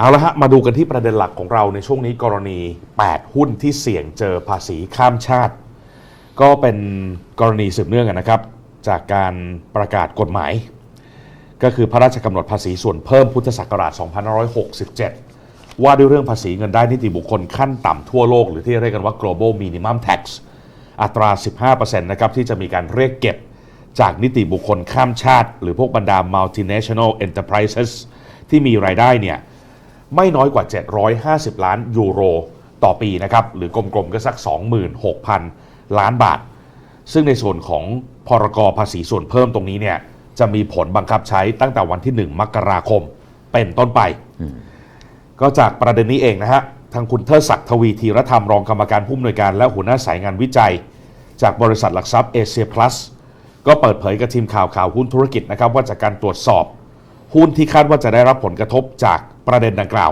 เอาละฮะมาดูกันที่ประเด็นหลักของเราในช่วงนี้กรณี 8 หุ้นที่เสี่ยงเจอภาษีข้ามชาติ ก็เป็นกรณีสืบเนื่องกันนะครับ จากการประกาศกฎหมาย ก็คือพระราชกำหนดภาษีส่วนเพิ่มพุทธศักราช 2567 ว่าด้วยเรื่องภาษีเงินได้นิติบุคคลขั้นต่ำทั่วโลก หรือที่เรียกกันว่า global minimum tax อัตรา 15%นะครับที่จะมีการเรียกเก็บจากนิติบุคคลข้ามชาติ หรือพวกบรรดา multinational enterprises ที่มีรายได้เนี่ย ไม่น้อยกว่า 750 ล้านยูโร ต่อปีนะครับ หรือกลมๆก็สัก 26,000 ล้านบาท ซึ่งในส่วนของพรกภาษีส่วนเพิ่มตรงนี้เนี่ยจะมีผลบังคับใช้ตั้งแต่วันที่ 1 มกราคมเป็นต้นไป ก็จากประเด็นนี้เองนะฮะ ทางคุณเทิดศักดิ์ทวีธีรธรรมรองกรรมการผู้อำนวยการและหัวหน้าสายงานวิจัย จากบริษัทหลักทรัพย์เอเชียพลัสก็เปิดเผยกับทีมข่าวข่าวหุ้นธุรกิจนะครับว่าจากการตรวจสอบ หุ้นที่คาดว่าจะได้รับผลกระทบจากประเด็นดังกล่าว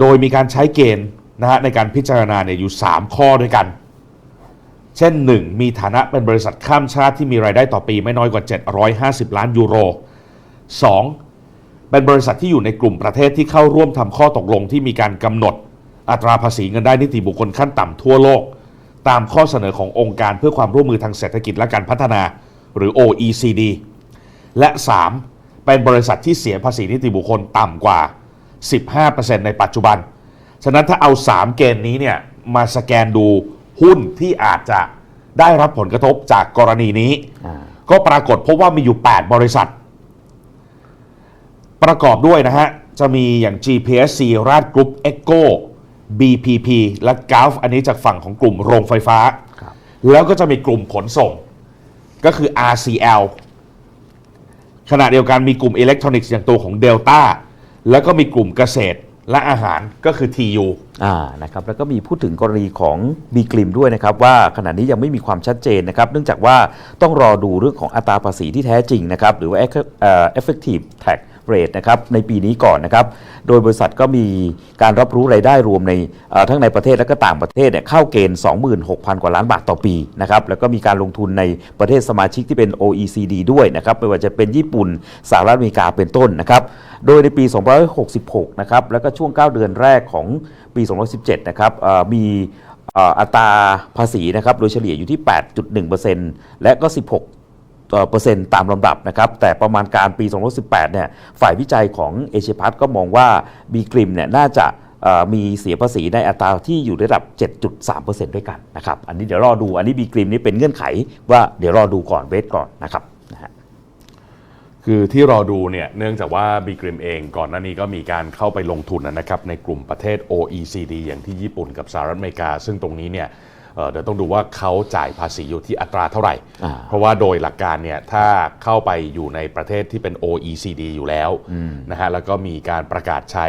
โดยมีการใช้เกณฑ์นะฮะในการพิจารณาเนี่ยอยู่ 3 ข้อด้วยกัน เช่น 1. มีฐานะเป็นบริษัทข้ามชาติที่มีรายได้ต่อปีไม่น้อยกว่า 750 ล้านยูโร 2. เป็นบริษัทที่อยู่ในกลุ่มประเทศที่เข้าร่วมทำข้อตกลงที่มีการกำหนดอัตราภาษีเงินได้นิติบุคคลขั้นต่ำทั่วโลก ตามข้อเสนอขององค์การเพื่อความร่วมมือทางเศรษฐกิจและการพัฒนา หรือ OECD และ 3. เป็นบริษัทที่เสียภาษีนิติบุคคลต่ำกว่า 15%ในปัจจุบัน ฉะนั้นถ้าเอา 3 เกณฑ์นี้เนี่ยมาสแกนดูหุ้นที่อาจจะได้รับผลกระทบจากกรณีนี้อ่าก็ปรากฏพบว่ามีอยู่ 8 บริษัท ประกอบด้วยนะฮะ จะมีอย่าง GPSC ราชกรุ๊ป Echo BPP และ Gulf อันนี้จากฝั่งของกลุ่มโรงไฟฟ้าครับแล้วก็จะมีกลุ่มขนส่ง ก็คือ RCL ขณะเดียวกันมีกลุ่มอิเล็กทรอนิกส์อย่างตัวของเดลต้าแล้วก็มีกลุ่มเกษตรและอาหารก็คือ TU อ่านะครับแล้วก็มีพูดถึงกรณีของบีกลิมด้วยนะครับ ว่าขณะนี้ยังไม่มีความชัดเจนนะครับ เนื่องจากว่าต้องรอดูเรื่องของอัตราภาษีที่แท้จริงนะครับ หรือว่า eff- เอ่อ effective tax rate นะครับในปีนี้ก่อนนะครับโดยบริษัทก็มีการรับรู้รายได้รวมในทั้งในประเทศและก็ต่างประเทศเนี่ยเข้าเกณฑ์ 26,000 กว่าล้านบาทต่อปีนะครับแล้วก็มีการลงทุนในประเทศสมาชิกที่เป็น OECD ด้วยนะครับไม่ว่าจะเป็นญี่ปุ่นสหรัฐอเมริกาเป็นต้นนะครับโดยในปี 2566 นะครับแล้วก็ช่วง 9 เดือนแรกของปี 2017 นะครับมีอัตราภาษีนะครับโดยเฉลี่ยอยู่ที่ 8.1%และก็ 16 เอ่อเปอร์เซ็นต์ตามลำดับนะครับ แต่ประมาณการปี 2018 เนี่ย ฝ่ายวิจัยของเอเชียพัทก็มองว่าบีกริมเนี่ยน่าจะมีเสียภาษีในอัตราที่อยู่ระดับ 7.3%ด้วยกันนะครับ อันนี้เดี๋ยวรอดู อันนี้บีกริมนี่เป็นเงื่อนไขว่าเดี๋ยวรอดูก่อนเวทก่อนนะครับคือที่รอดูเนี่ยเนื่องจากว่าบีกริมเองก่อนหน้านี้ก็มีการเข้าไปลงทุนนะครับในกลุ่มประเทศ OECD อย่างที่ญี่ปุ่นกับสหรัฐอเมริกา ซึ่งตรงนี้เนี่ย เอ่อเดี๋ยวต้องดูว่าเขาจ่ายภาษีอยู่ที่อัตราเท่าไหร่อ่าเพราะว่าโดยหลักการเนี่ยถ้าเข้าไปอยู่ในประเทศที่เป็น OECD อยู่แล้วนะฮะแล้วก็มีการประกาศใช้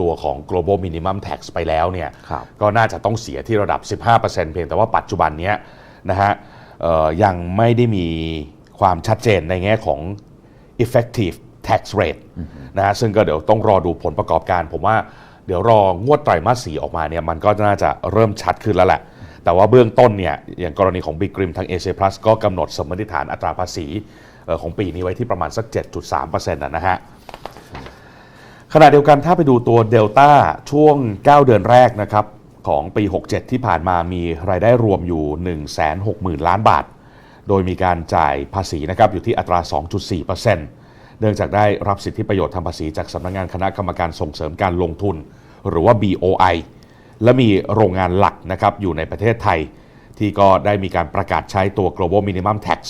ตัวของ global minimum tax ไปแล้วเนี่ยครับก็น่าจะต้องเสียที่ระดับ 15%เพียงแต่ว่าปัจจุบันเนี้ยนะฮะเอ่อยังไม่ได้มีความชัดเจนในแง่ของ effective tax rate นะฮะซึ่งก็เดี๋ยวต้องรอดูผลประกอบการ ผมว่าเดี๋ยวรองวดไตรมาสสีออกมาเนี่ยมันก็น่าจะเริ่มชัดขึ้นแล้วแหละ แต่ว่าเบื้องต้นเนี่ยอย่างกรณีของ Big Grim ทาง Asia Plus ก็กำหนดสมมติฐานอัตราภาษีเอ่อของปีนี้ไว้ที่ประมาณสัก 7.3%นะนะฮะ ขณะเดียวกันถ้าไปดูตัวเดลต้าช่วง 9 เดือนแรกนะครับของปี 67 ที่ผ่านมามีรายได้รวมอยู่ 160,000 ล้านบาท โดยมีการจ่ายภาษีนะครับอยู่ที่อัตรา 2.4%เนื่องจากได้รับสิทธิประโยชน์ทางภาษีจากสำนักงานคณะกรรมการส่งเสริมการลงทุน หรือว่า BOI และมีโรงงานหลักนะครับอยู่ในประเทศไทย ที่ก็ได้มีการประกาศใช้ตัว global minimum tax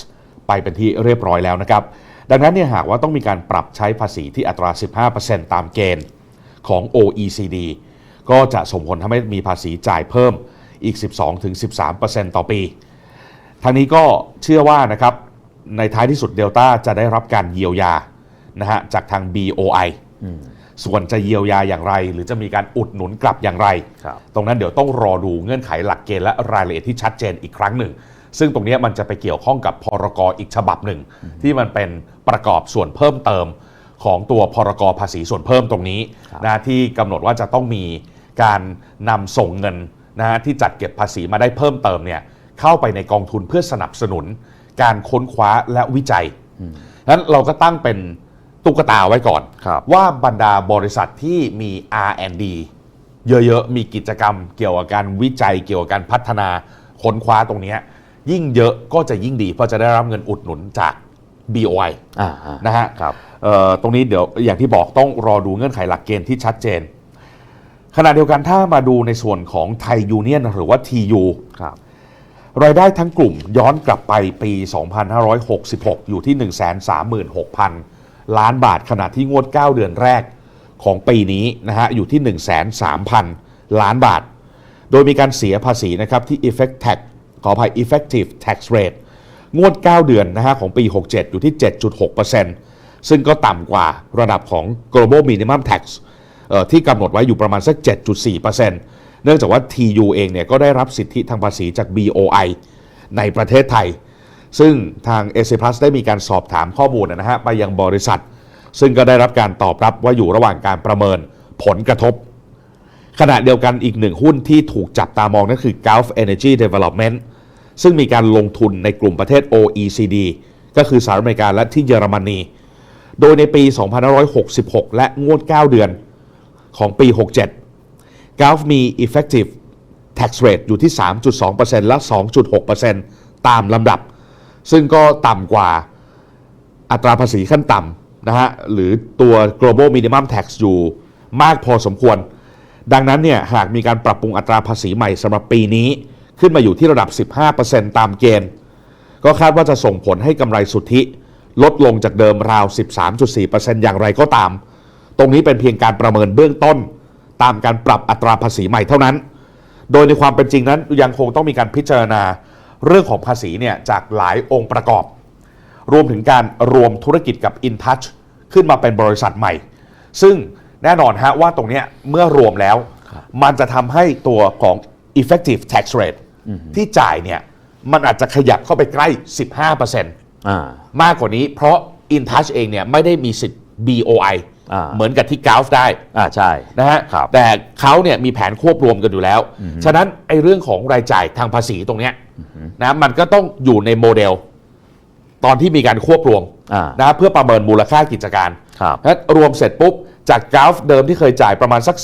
ไปเป็นที่เรียบร้อยแล้วนะครับ ดังนั้นเนี่ยหากว่าต้องมีการปรับใช้ภาษีที่อัตรา 15%ตามเกณฑ์ของ OECD ก็จะส่งผลทำให้มีภาษีจ่ายเพิ่มอีก 12-13%ต่อปี ทางนี้ก็เชื่อว่านะครับในท้ายที่สุดเดลต้าจะได้รับการเยียวยานะฮะจากทาง BOI ส่วนจะเยียวยาอย่างไร หรือจะมีการอุดหนุนกลับอย่างไรครับตรงนั้นเดี๋ยวต้องรอดูเงื่อนไขหลักเกณฑ์และรายละเอียดที่ชัดเจนอีกครั้งหนึ่ง ซึ่งตรงเนี้ยมันจะไปเกี่ยวข้องกับพรกอีกฉบับหนึ่ง ที่มันเป็นประกอบส่วนเพิ่มเติมของตัวพรกภาษีส่วนเพิ่มตรงนี้ครับนะที่กำหนดว่าจะต้องมีการนำส่งเงินนะฮะที่จัดเก็บภาษีมาได้เพิ่มเติมเนี่ยเข้าไปในกองทุนเพื่อสนับสนุน การค้นคว้าและวิจัยนั้นเราก็ตั้งเป็น ตุ๊กตาไว้ก่อน ครับว่าบรรดาบริษัทที่มี R&D เยอะๆ มีกิจกรรมเกี่ยวกับการวิจัยเกี่ยวกับการพัฒนาค้นคว้าตรงเนี้ยยิ่งเยอะก็จะยิ่งดีเพราะจะได้รับเงินอุดหนุนจาก BOI อ่าฮะนะฮะ ครับ เอ่อตรงนี้เดี๋ยวอย่างที่บอกต้องรอดูเงื่อนไขหลักเกณฑ์ที่ชัดเจน ขณะเดียวกันถ้ามาดูในส่วนของไทยยูเนียนหรือว่า TU ครับ รายได้ทั้งกลุ่มย้อนกลับไปปี 2566 อยู่ที่ 136,000 ล้านบาทขณะที่งวด 9 เดือนแรกของปีนี้นะฮะอยู่ที่103,000 ล้านบาท โดยมีการเสียภาษีนะครับที่ effect tax ขออภัย effective tax rate งวด 9 เดือนนะฮะของปี 67 อยู่ที่ 7.6%ซึ่งก็ต่ำกว่าระดับของ global minimum tax ที่กำหนดไว้อยู่ประมาณสัก 7.4%เนื่องจากว่า TU เองเนี่ยก็ได้รับสิทธิทางภาษีจาก BOI ในประเทศไทย ซึ่งทาง a c Plus ได้มีการสอบถามข้อมูลนะฮะไปยังบริษัท ซึ่งก็ได้รับการตอบรับว่าอยู่ระหว่างการประเมินผลกระทบ ขณะเดียวกันอีกหนึ่งหุ้นที่ถูกจับตามองนั่นคือ Gulf Energy Development ซึ่งมีการลงทุนในกลุ่มประเทศ OECD ก็คือสหรัฐอเมริกาและที่เยอรมนี โดยในปี 2566 และงวด 9 เดือนของปี 67 Gulf มี effective tax rate อยู่ที่ 3.2%และ 2.6%ตามลำดับ ซึ่งก็ต่ำกว่าอัตราภาษีขั้นต่ำนะฮะหรือตัว global minimum tax อยู่มากพอสมควร ดังนั้นเนี่ยหากมีการปรับปรุงอัตราภาษีใหม่สำหรับปีนี้ขึ้นมาอยู่ที่ระดับ 15%ตามเกณฑ์ ก็คาดว่าจะส่งผลให้กำไรสุทธิลดลงจากเดิมราว 13.4%อย่างไรก็ตาม ตรงนี้เป็นเพียงการประเมินเบื้องต้น ตามการปรับอัตราภาษีใหม่เท่านั้น โดยในความเป็นจริงนั้นยังคงต้องมีการพิจารณา เรื่องของภาษีเนี่ยจากหลายองค์ประกอบ รวมถึงการรวมธุรกิจกับ InTouch ขึ้นมาเป็นบริษัทใหม่ ซึ่งแน่นอนฮะว่าตรงเนี้ยเมื่อรวมแล้ว มันจะทำให้ตัวของ effective tax rate ที่จ่ายเนี่ยมันอาจจะขยับเข้าไปใกล้ 15%อ่ามากกว่านี้เพราะ InTouch เองเนี่ยไม่ได้มีสิทธิ์ BOI อ่า เหมือนกับที่ Gulf ได้อ่าใช่นะฮะครับแต่เขาเนี่ยมีแผนควบรวมกันอยู่แล้ว ฉะนั้นไอ้เรื่องของรายจ่ายทางภาษีตรงเนี้ยนะมันก็ต้องอยู่ในโมเดล ตอนที่มีการควบรวมอ่านะเพื่อประเมินมูลค่ากิจการครับถ้ารวมเสร็จปุ๊บ จาก Gulf เดิมที่เคยจ่ายประมาณสัก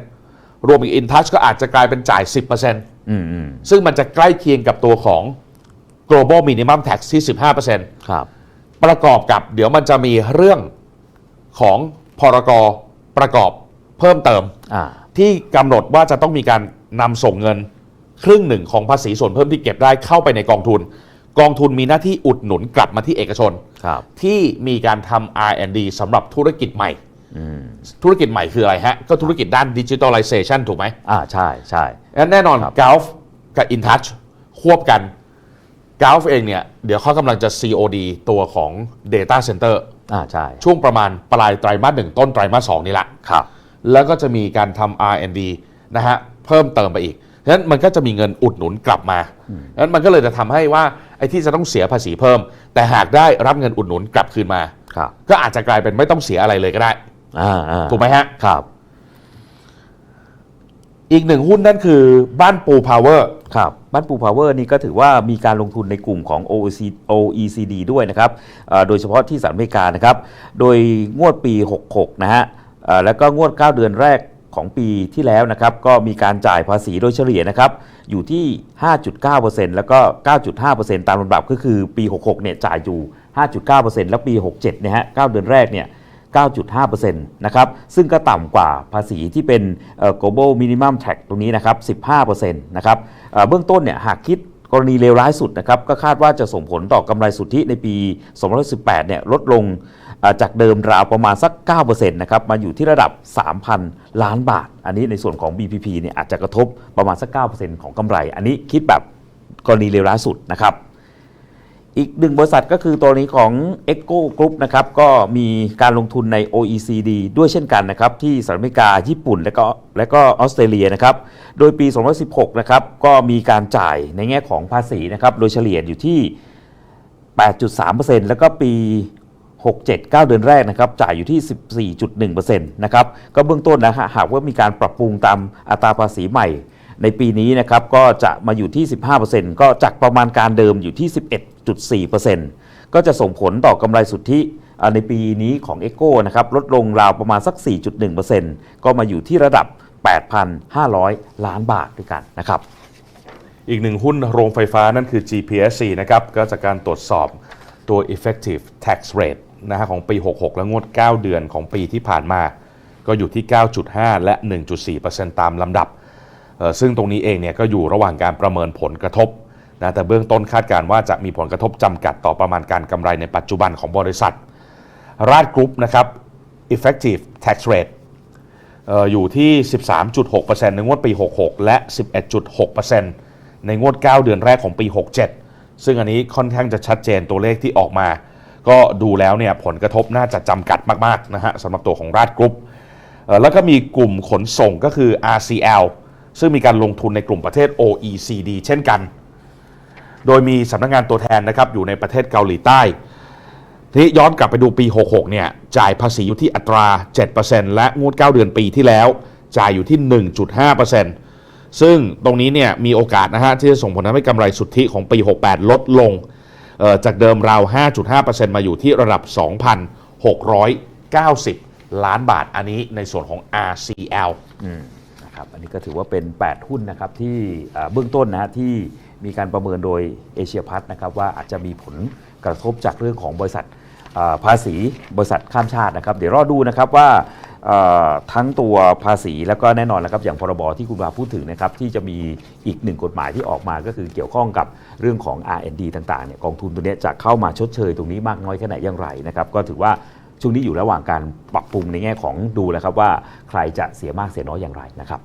3%รวมอีก InTouch ก็อาจจะกลายเป็นจ่าย 10%อืมอืมซึ่งมันจะใกล้เคียงกับตัวของ global minimum tax ที่ 15%ครับประกอบกับเดี๋ยวมันจะมีเรื่อง ของพรกประกอบเพิ่มเติม อ่า ที่กำหนดว่าจะต้องมีการนำส่งเงิน ครึ่งหนึ่งของภาษีส่วนเพิ่มที่เก็บได้เข้าไปในกองทุน กองทุนมีหน้าที่อุดหนุนกลับมาที่เอกชน ครับ ที่มีการทำ R&D สำหรับธุรกิจใหม่ อืม ธุรกิจใหม่คืออะไรฮะ ก็ธุรกิจด้านดิจิ t a ลไลเซชันถูกไหมอ่า ใช่ ใช่ งั้นแน่นอนครับ Gulf กับ InTouch ควบกัน Gulf เองเนี่ย เดี๋ยวเขากำลังจะ COD ตัวของ Data Center อ่าใช่ช่วงประมาณปลายไตรมาสหนึ่งต้นไตรมาสสองนี่แหละครับ แล้วก็จะมีการทำ R&D นะฮะเพิ่มเติมไปอีกฉะนั้นมันก็จะมีเงินอุดหนุนกลับมาฉะนั้นมันก็เลยจะทำให้ว่าไอ้ที่จะต้องเสียภาษีเพิ่ม แต่หากได้รับเงินอุดหนุนกลับคืนมา ครับก็อาจจะกลายเป็นไม่ต้องเสียอะไรเลยก็ได้ อ่าอ่าถูกไหมฮะ ครับอีกหนึ่งหุ้นนั่นคือบ้านปูพาวเวอร์ ครับ บ้านปูพาวเวอร์นี่ก็ถือว่ามีการลงทุนในกลุ่มของ OECD ด้วยนะครับโดยเฉพาะที่สหรัฐอเมริกานะครับ โดยงวดปี 66 นะฮะแล้วก็งวด 9 เดือนแรกของปีที่แล้วนะครับ ก็มีการจ่ายภาษีโดยเฉลี่ยนะครับ อยู่ที่ 5.9%แล้วก็ 9.5%ตามลำดับก็คือปี 66 เนี่ยจ่ายอยู่ 5.9%แล้วปี 67 เนี่ยฮะ 9 เดือนแรกเนี่ย 9.5%นะครับซึ่งก็ต่ำกว่าภาษีที่เป็น global minimum tax ตรงนี้นะครับ 15%นะครับเบื้องต้นเนี่ยหากคิดกรณีเลวร้ายสุดนะครับก็คาดว่าจะส่งผลต่อกำไรสุทธิในปี 2018 เนี่ยลดลงจากเดิมราวประมาณสัก 9%นะครับมาอยู่ที่ระดับ 3,000 ล้านบาท อันนี้ในส่วนของ BPP เนี่ยอาจจะกระทบประมาณสัก 9%ของกำไร อันนี้คิดแบบกรณีเลวร้ายสุดนะครับ อีกหนึ่งบริษัทก็คือตัวนี้ของ Echo Group นะครับก็มีการลงทุนใน OECD ด้วยเช่นกันนะครับที่สหรัฐอเมริกาญี่ปุ่น และก็และก็ออสเตรเลียนะครับโดยปี 2016 นะครับก็มีการจ่ายในแง่ของภาษีนะครับโดยเฉลี่ยอยู่ที่ 8.3%แล้วก็ปี 67 9 เดือนแรกนะครับจ่ายอยู่ที่ 14.1%นะครับก็เบื้องต้นนะฮะหากว่ามีการปรับปรุงตามอัตราภาษีใหม่ในปีนี้นะครับก็จะมาอยู่ที่ 15%ก็จากประมาณการเดิมอยู่ที่ 11.4%ก็จะส่งผลต่อกำไรสุทธิในปีนี้ของ e c o นะครับลดลงราวประมาณสัก 4.1%ก็มาอยู่ที่ระดับ 8,500 ล้านบาทด้วยกันนะครับอีกหนึ่งหุ้นโรงไฟฟ้านั่นคือ GPSC นะครับก็จากการตรวจสอบตัว effective tax rate นะฮะของปี 66 และงวด 9 เดือนของปีที่ผ่านมา ก็อยู่ที่ 9.5 และ 1.4%ตามลำดับ ซึ่งตรงนี้เองเนี่ยก็อยู่ระหว่างการประเมินผลกระทบ นะแต่เบื้องต้นคาดการณ์ว่าจะมีผลกระทบจำกัดต่อประมาณการกำไรในปัจจุบันของบริษัท ราชกรุ๊ปนะครับ effective tax rate ออยู่ที่ 13.6%ในงวดปี 66 และ 11.6%ในงวด 9 เดือนแรกของปี 67 ซึ่งอันนี้ค่อนข้างจะชัดเจนตัวเลขที่ออกมา ก็ดูแล้วเนี่ยผลกระทบน่าจะจำกัดมากๆนะฮะสำหรับตัวของราชกรุ๊ปแล้วก็มีกลุ่มขนส่งก็คือ RCL ซึ่งมีการลงทุนในกลุ่มประเทศ OECD เช่นกัน โดยมีสำนักงานตัวแทนนะครับอยู่ในประเทศเกาหลีใต้ทีนี้ย้อนกลับไปดูปี 66 เนี่ย จ่ายภาษีอยู่ที่อัตรา 7%และงวด 9 เดือนปีที่แล้ว จ่ายอยู่ที่ 1.5%ซึ่งตรงนี้เนี่ยมีโอกาสนะฮะที่จะส่งผลทำให้กำไรสุทธิของปี 68 ลดลง จากเดิมราว 5.5%มาอยู่ที่ระดับ 2,690 ล้านบาทอันนี้ในส่วนของ RCL นะครับอันนี้ก็ถือว่าเป็น 8 หุ้นนะครับที่เบื้องต้นนะฮะที่ มีการประเมินโดยเอเชียพัฒนะครับว่าอาจจะมีผลกระทบจากเรื่องของบริษัทภาษีบริษัทข้ามชาตินะครับ เดี๋ยวรอดูนะครับว่าทั้งตัวภาษีแล้วก็แน่นอนนะครับอย่างพรบที่คุณวาพูดถึงนะครับที่จะมีอีกหนึ่งกฎหมายที่ออกมาก็คือเกี่ยวข้องกับเรื่องของ R&D ต่างๆเนี่ยกองทุนตัวนี้จะเข้ามาชดเชยตรงนี้มากน้อยแค่ไหนอย่างไรนะครับก็ถือว่าช่วงนี้อยู่ระหว่างการปรับปรุงในแง่ของดูแล้วครับว่าใครจะเสียมากเสียน้อยอย่างไรนะครับ